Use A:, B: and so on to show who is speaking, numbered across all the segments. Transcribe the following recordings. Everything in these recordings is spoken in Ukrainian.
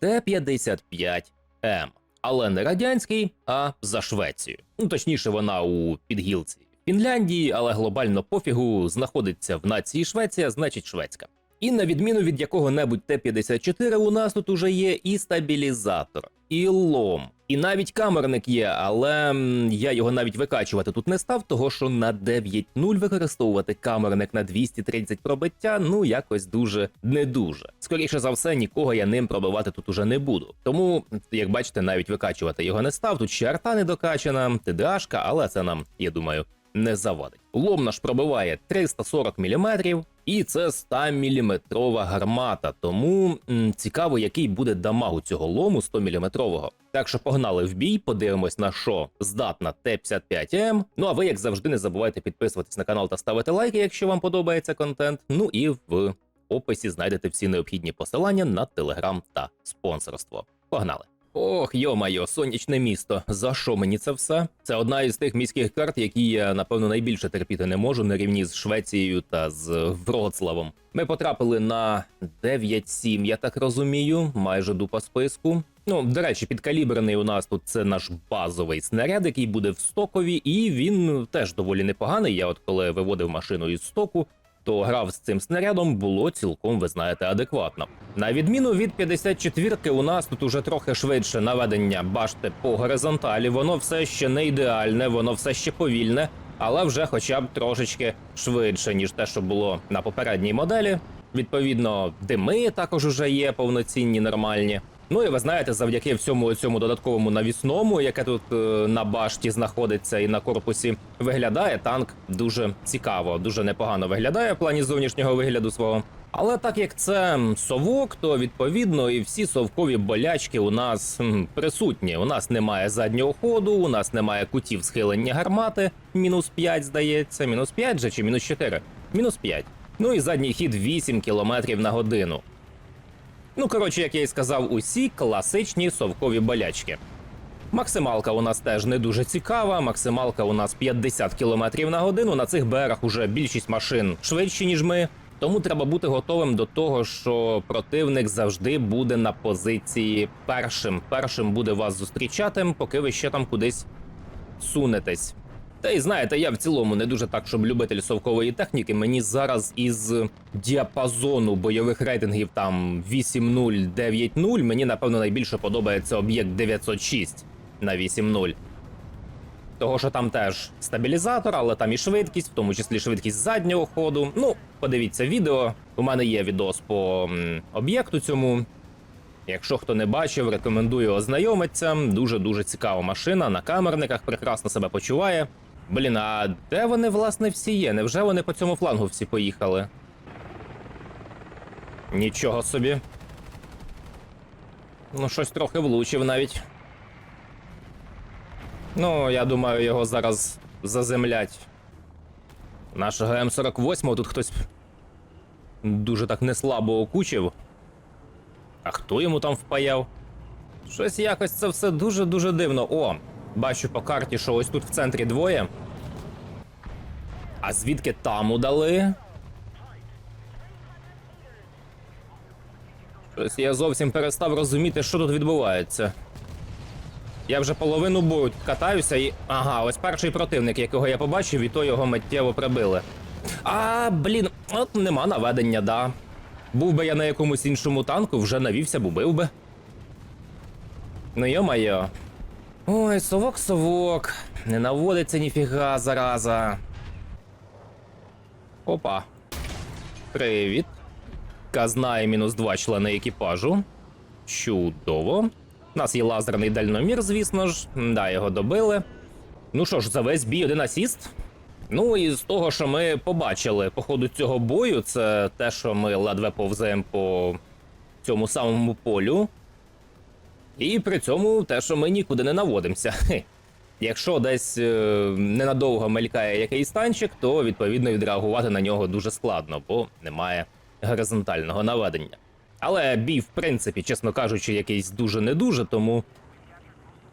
A: Т-55М. Але не радянський, а за Швецію. Ну точніше, вона у підгілці Фінляндії, але глобально пофігу знаходиться в нації Швеція, значить шведська. І на відміну від якого-небудь Т-54, у нас тут уже є і стабілізатор, і лом, і навіть камерник є, але я його навіть викачувати тут не став, того що на 9.0 використовувати камерник на 230 пробиття, ну якось дуже не дуже. Скоріше за все, нікого я ним пробивати тут уже не буду. Тому, як бачите, навіть викачувати його не став. Тут ще арта не докачана, ТДАшка, але це нам, я думаю, не завадить. Лом наш пробиває 340 мм, і це 100 мм гармата. Тому м, цікаво, який буде дамаг у цього лому 100 мм. Так що погнали в бій, подивимось на що здатна Т-55М. Ну а ви, як завжди, не забувайте підписуватись на канал та ставити лайки, якщо вам подобається контент. Ну і в описі знайдете всі необхідні посилання на телеграм та спонсорство. Погнали! Ох, йо-майо, сонячне місто. За що мені це все? Це одна із тих міських карт, які я напевно найбільше терпіти не можу на рівні з Швецією та з Вроцлавом. Ми потрапили на 9-7, я так розумію, майже дупа списку. Ну, до речі, підкалібрений у нас тут це наш базовий снаряд, який буде в стокові, і він теж доволі непоганий. Я от коли виводив машину із стоку, то грав з цим снарядом було цілком, ви знаєте, адекватно. На відміну від 54-ки, у нас тут уже трохи швидше наведення башти по горизонталі. Воно все ще не ідеальне, воно все ще повільне, але вже хоча б трошечки швидше, ніж те, що було на попередній моделі. Відповідно, дими також уже є повноцінні, нормальні. Ну і ви знаєте, завдяки всьому цьому додатковому навісному, яке тут е, на башті знаходиться і на корпусі, виглядає танк дуже цікаво, дуже непогано виглядає в плані зовнішнього вигляду свого. Але так як це совок, то відповідно і всі совкові болячки у нас присутні. У нас немає заднього ходу, у нас немає кутів схилення гармати. Мінус 5, здається, мінус 5 же чи мінус 4? Мінус 5. Ну і задній хід 8 км на годину. Ну, коротше, як я і сказав, усі класичні совкові болячки. Максималка у нас теж не дуже цікава. Максималка у нас 50 км на годину. На цих берах уже більшість машин швидші, ніж ми. Тому треба бути готовим до того, що противник завжди буде на позиції першим. Першим буде вас зустрічати, поки ви ще там кудись сунетесь. Та й знаєте, я в цілому не дуже так, щоб любитель совкової техніки. Мені зараз із діапазону бойових рейтингів там 8-0, 9-0, мені напевно найбільше подобається об'єкт 906 на 8-0. Того, що там теж стабілізатор, але там і швидкість, в тому числі швидкість заднього ходу. Ну, подивіться відео. У мене є відос по об'єкту цьому. Якщо хто не бачив, рекомендую ознайомитися. Дуже дуже цікава машина на камерниках, прекрасно себе почуває. Блін, а де вони власне всі є? Невже вони по цьому флангу всі поїхали? Нічого собі. Ну, щось трохи влучив навіть. Ну, я думаю, його зараз заземлять. Нашого М48 тут хтось дуже так неслабо окучив. А хто йому там впаяв? Щось якось це все дуже-дуже дивно. О, бачу по карті, що ось тут в центрі двоє. А звідки там удали? Щось я зовсім перестав розуміти, що тут відбувається. Я вже половину бою катаюся і. Ага, ось перший противник, якого я побачив, і то його миттєво прибили. А, блін, от нема наведення, да. Був би я на якомусь іншому танку, вже навівся б, убив би. Ну йо-майо. Ой, совок, совок. Не наводиться ніфіга, зараза. Опа. Привіт. Казна і мінус два члени екіпажу. Чудово. У нас є лазерний дальномір, звісно ж. Да, його добили. Ну що ж, за весь бій один асіст. Ну і з того, що ми побачили по ходу цього бою, це те, що ми ледве повземо по цьому самому полю. І при цьому те, що ми нікуди не наводимося. Якщо десь е, ненадовго мелькає якийсь танчик, то відповідно відреагувати на нього дуже складно, бо немає горизонтального наведення. Але бій, в принципі, чесно кажучи, якийсь дуже не дуже, тому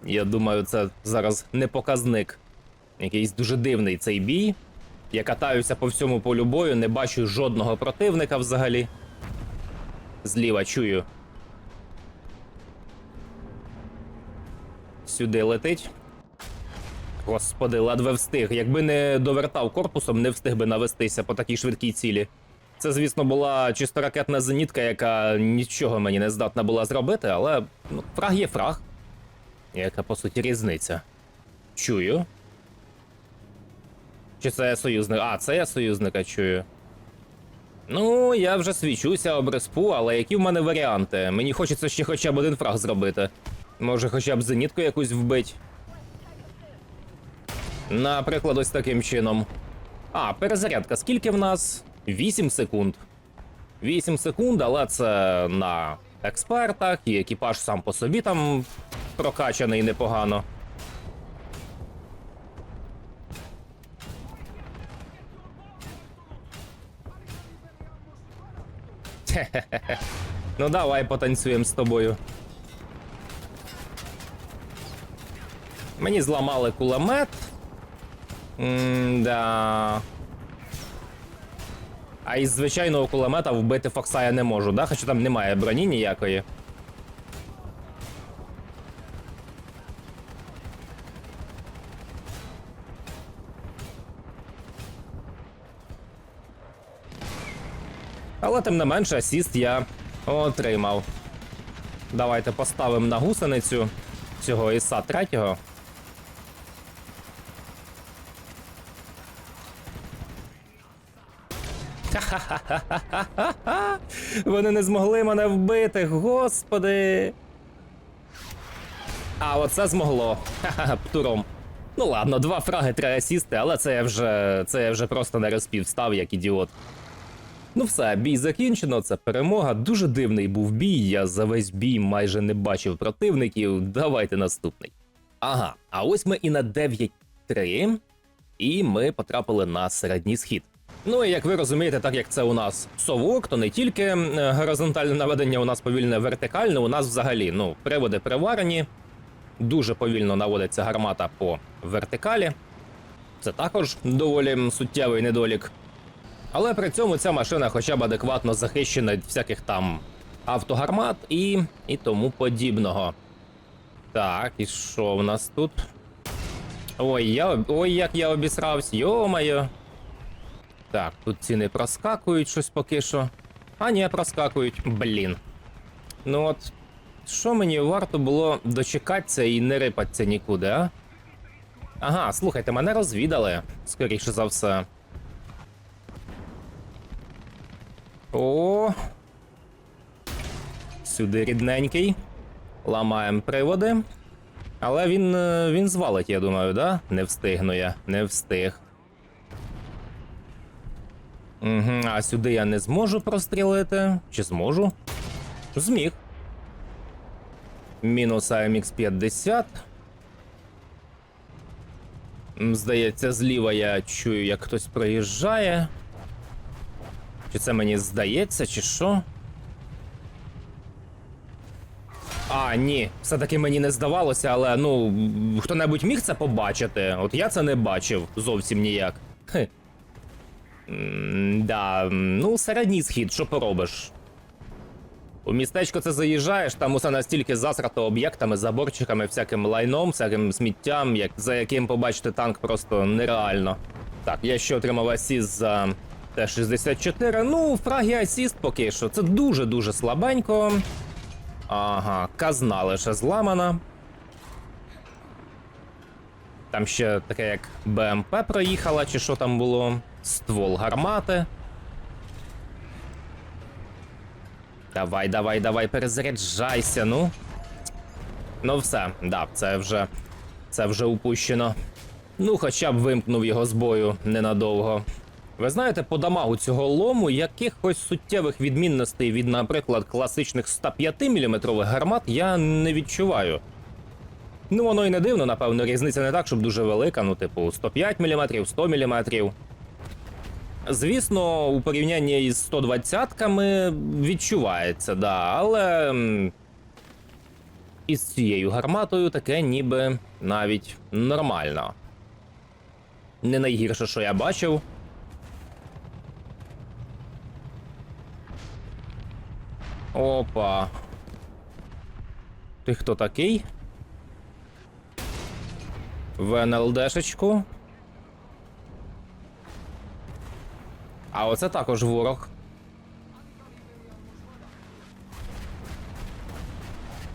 A: я думаю, це зараз не показник. Якийсь дуже дивний цей бій. Я катаюся по всьому полю бою, не бачу жодного противника взагалі. Зліва чую. Сюди летить. Господи, ледве встиг. Якби не довертав корпусом, не встиг би навестися по такій швидкій цілі. Це, звісно, була чисто ракетна зенітка, яка нічого мені не здатна була зробити, але ну, фраг є фраг. Яка по суті різниця? Чую. Чи це я союзник? А, це я союзника чую. Ну, я вже свічуся об респу, але які в мене варіанти? Мені хочеться ще хоча б один фраг зробити. Може, хоча б зенітку якусь вбить. Наприклад, ось таким чином. А, перезарядка. Скільки в нас? 8 секунд. 8 секунд, але це на експертах, і екіпаж сам по собі там прокачаний непогано. Ну давай потанцюємо з тобою. Мені зламали кулемет. М-да. А із звичайного кулемета вбити Фокса я не можу, да? Хоча там немає броні ніякої. Але тим не менше, асіст я отримав. Давайте поставимо на гусеницю цього іса третього. Вони не змогли мене вбити, господи. А оце змогло. Ха-ха, птуром. Ну ладно, два фраги, три асісти, але це я вже. це я вже просто не розпів став, як ідіот. Ну все, бій закінчено, це перемога. Дуже дивний був бій. Я за весь бій майже не бачив противників. Давайте наступний. Ага, а ось ми і на 9-3, і ми потрапили на середній схід. Ну і як ви розумієте, так як це у нас совок, то не тільки е, горизонтальне наведення у нас повільне вертикальне, у нас взагалі ну, приводи приварені. Дуже повільно наводиться гармата по вертикалі. Це також доволі суттєвий недолік. Але при цьому ця машина хоча б адекватно захищена від всяких там автогармат і, і тому подібного. Так, і що в нас тут? Ой, я, ой, як я обісрався, йо-моє. Так, тут ціни проскакують щось поки що. А, ні, проскакують. Блін. Ну от, що мені варто було дочекатися і не рипатися нікуди, а? Ага, слухайте, мене розвідали, скоріше за все. О. Сюди рідненький. Ламаємо приводи. Але він, е, він звалить, я думаю, да? Не встигну я, не встиг. Угу, а сюди я не зможу прострілити. Чи зможу? Зміг. Мінус АМХ 50. Здається, зліва я чую, як хтось проїжджає. Чи це мені здається, чи що? А, ні, все-таки мені не здавалося, але ну, хто-небудь міг це побачити? От я це не бачив зовсім ніяк. Хе. Да, ну, середній схід, що поробиш? У містечко це заїжджаєш, там усе настільки засрато об'єктами, заборчиками, всяким лайном, всяким сміттям, як, за яким побачити танк просто нереально. Так, я ще отримав асіст за Т-64. Ну, фраги асіст поки що. Це дуже-дуже слабенько. Ага, казна лише зламана. Там ще таке, як БМП проїхала, чи що там було. Ствол гармати. Давай, давай, давай, перезаряджайся, ну. Ну, все, да, це вже. Це вже упущено. Ну, хоча б вимкнув його з бою ненадовго. Ви знаєте, по дамагу цього лому якихось суттєвих відмінностей від, наприклад, класичних 105 мм гармат я не відчуваю. Ну, воно і не дивно, напевно, різниця не так, щоб дуже велика, ну, типу, 105 мм, 100 мм. Звісно, у порівнянні із 120-ками відчувається, да, але із цією гарматою таке ніби навіть нормально. Не найгірше, що я бачив. Опа. Ти хто такий? В НЛДшечку. А оце також ворог.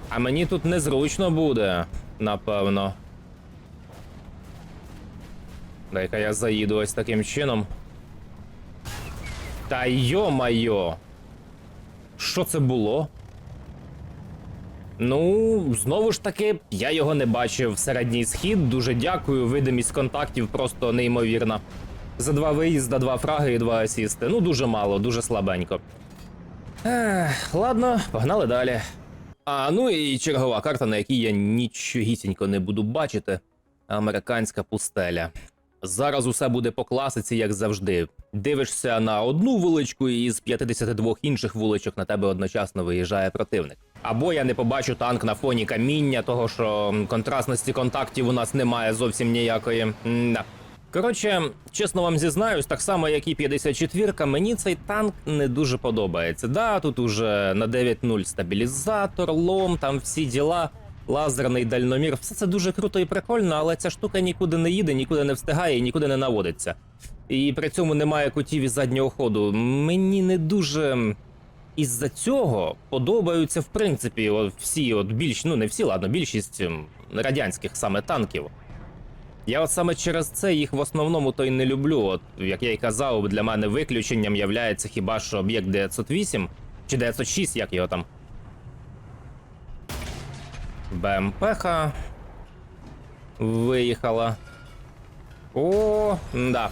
A: А мені тут незручно буде, напевно. Дай-ка я заїду ось таким чином. Та йо-майо! Що це було? Ну, знову ж таки, я його не бачив. Середній схід. Дуже дякую. Видимість контактів просто неймовірна. За два виїзда, два фраги і два асісти. Ну, дуже мало, дуже слабенько. Ех, ладно, погнали далі. А ну і чергова карта, на якій я нічогісінько не буду бачити. Американська пустеля. Зараз усе буде по класиці, як завжди. Дивишся на одну вуличку, і з 52 інших вуличок на тебе одночасно виїжджає противник. Або я не побачу танк на фоні каміння, того що контрастності контактів у нас немає зовсім ніякої. М-да. Коротше, чесно вам зізнаюсь, так само як і 54-ка, мені цей танк не дуже подобається. Да, тут уже на 9.0 стабілізатор, лом, там всі діла, лазерний дальномір. Все це дуже круто і прикольно, але ця штука нікуди не їде, нікуди не встигає і нікуди не наводиться. І при цьому немає кутів із заднього ходу. Мені не дуже. Із-за цього подобаються в принципі всі, от більш, ну не всі, ладно, більшість радянських саме танків. Я от саме через це їх в основному то й не люблю. От як я й казав, для мене виключенням являється хіба що об'єкт 908 чи 906, як його там. БМПха виїхала. О, да.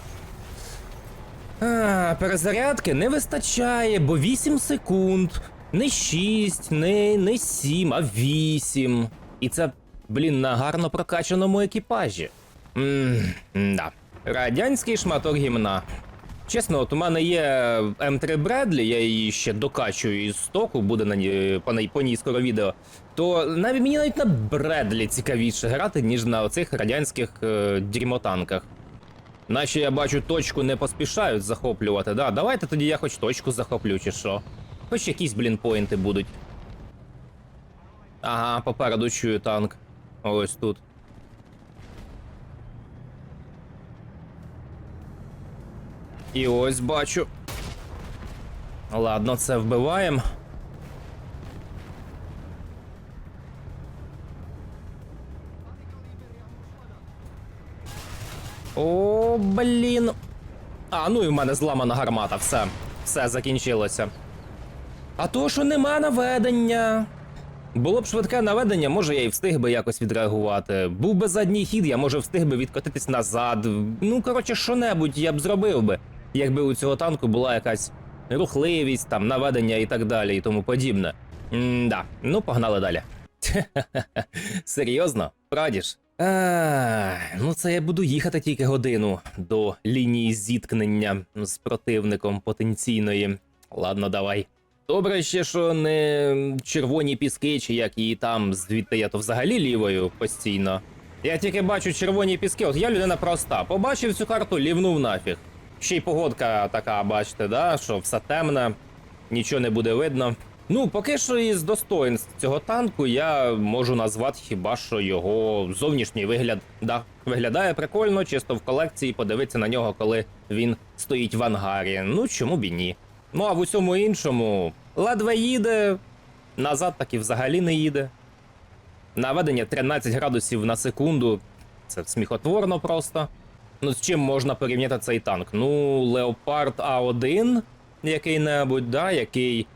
A: А, перезарядки не вистачає, бо 8 секунд. Не 6, не, не 7, а 8. І це, блін, на гарно прокачаному екіпажі. Мм, да. Радянський шматок гімна. Чесно, от у мене є М3 Бредлі, я її ще докачую із стоку, буде на ній, по, по ній скоро відео. То навіть мені навіть на Бредлі цікавіше грати, ніж на оцих радянських е, дерьмотанках. Наче я бачу, точку не поспішають захоплювати. Да, давайте тоді я хоч точку захоплю, чи що. Хоч якісь, блін, поінти будуть. Ага, попереду чую танк. Ось тут. І ось бачу. Ладно, це вбиваємо. О, блін. А, ну і в мене зламана гармата, все. Все закінчилося. А то, що нема наведення. Було б швидке наведення, може я і встиг би якось відреагувати. Був би задній хід, я може встиг би відкотитись назад. Ну, коротше, що-небудь я б зробив би, якби у цього танку була якась рухливість, там, наведення і так далі, і тому подібне. М-да, ну погнали далі. Серйозно? Прадіж? А, ну це я буду їхати тільки годину до лінії зіткнення з противником потенційної. Ладно, давай. Добре ще, що не червоні піски, чи як її там, звідти я то взагалі лівою постійно. Я тільки бачу червоні піски, от я людина проста. Побачив цю карту, лівнув нафіг. Ще й погодка така, бачите, да, що все темне, нічого не буде видно. Ну, поки що із достоинств цього танку я можу назвати хіба що його зовнішній вигляд. Да, виглядає прикольно, чисто в колекції подивитися на нього, коли він стоїть в ангарі. Ну чому б і ні. Ну а в усьому іншому ледве їде, назад так і взагалі не їде. Наведення 13 градусів на секунду. Це сміхотворно просто. Ну, з чим можна порівняти цей танк? Ну, Леопард А1 який-небудь, да, який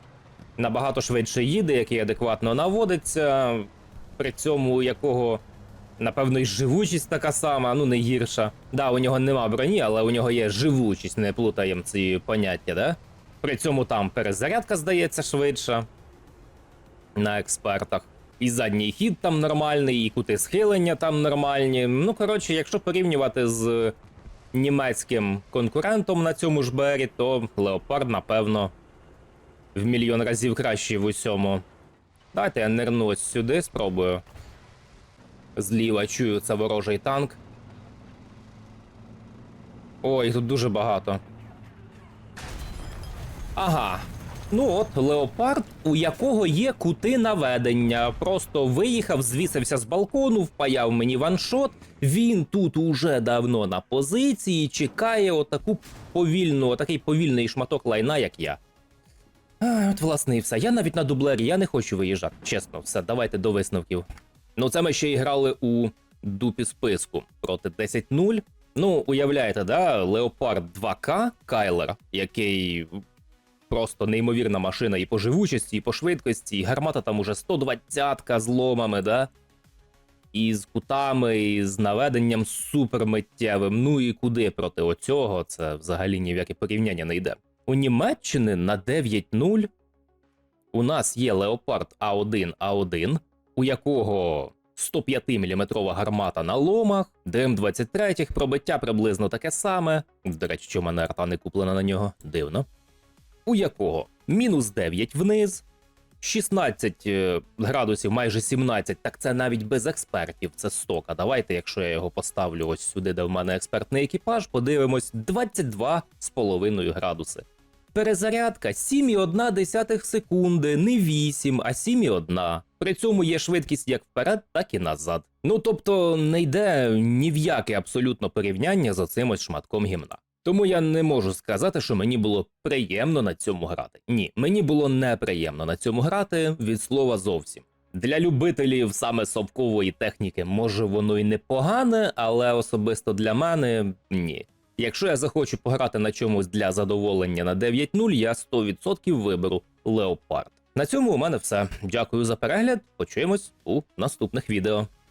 A: набагато швидше їде, який адекватно наводиться, при цьому у якого, напевно, і живучість така сама, ну не гірша. Да, у нього нема броні, але у нього є живучість, не плутаємо ці поняття, да? При цьому там перезарядка здається швидша на експертах. І задній хід там нормальний, і кути схилення там нормальні. Ну, коротше, якщо порівнювати з німецьким конкурентом на цьому ж бері, то Леопард, напевно, в мільйон разів кращий в усьому. Давайте я нирну ось сюди, спробую. Зліва чую це ворожий танк. Ой, тут дуже багато. Ага. Ну от леопард, у якого є кути наведення. Просто виїхав, звісився з балкону, впаяв мені ваншот. Він тут уже давно на позиції, чекає отаку повільну, отакий повільний шматок лайна, як я. А, от, власне, і все. Я навіть на дублері, я не хочу виїжджати. Чесно, все, давайте до висновків. Ну, це ми ще і грали у дупі списку проти 10-0. Ну, уявляєте, да, Леопард 2К Кайлер, який просто неймовірна машина і по живучості, і по швидкості, і гармата там уже 120-ка з ломами, да? І з кутами, і з наведенням супермиттєвим. Ну і куди проти оцього? Це взагалі ні в яке порівняння не йде. У Німеччини на 9-0 у нас є Леопард А1 А1, у якого 105 мм гармата на ломах, ДМ-23 пробиття приблизно таке саме. До речі, що в мене арта не куплена на нього, дивно. У якого мінус 9 вниз, 16 е, градусів, майже 17, так це навіть без експертів, це стока. Давайте, якщо я його поставлю ось сюди, де в мене експертний екіпаж, подивимось 22,5 градуси. Перезарядка 7,1 секунди, не 8, а 7,1. При цьому є швидкість як вперед, так і назад. Ну тобто не йде ні в яке абсолютно порівняння з оцим ось шматком гімна. Тому я не можу сказати, що мені було приємно на цьому грати. Ні, мені було неприємно на цьому грати від слова зовсім. Для любителів саме совкової техніки може воно й непогане, але особисто для мене ні. Якщо я захочу пограти на чомусь для задоволення на 9.0, я 100% виберу Леопард. На цьому у мене все. Дякую за перегляд. Почуємось у наступних відео.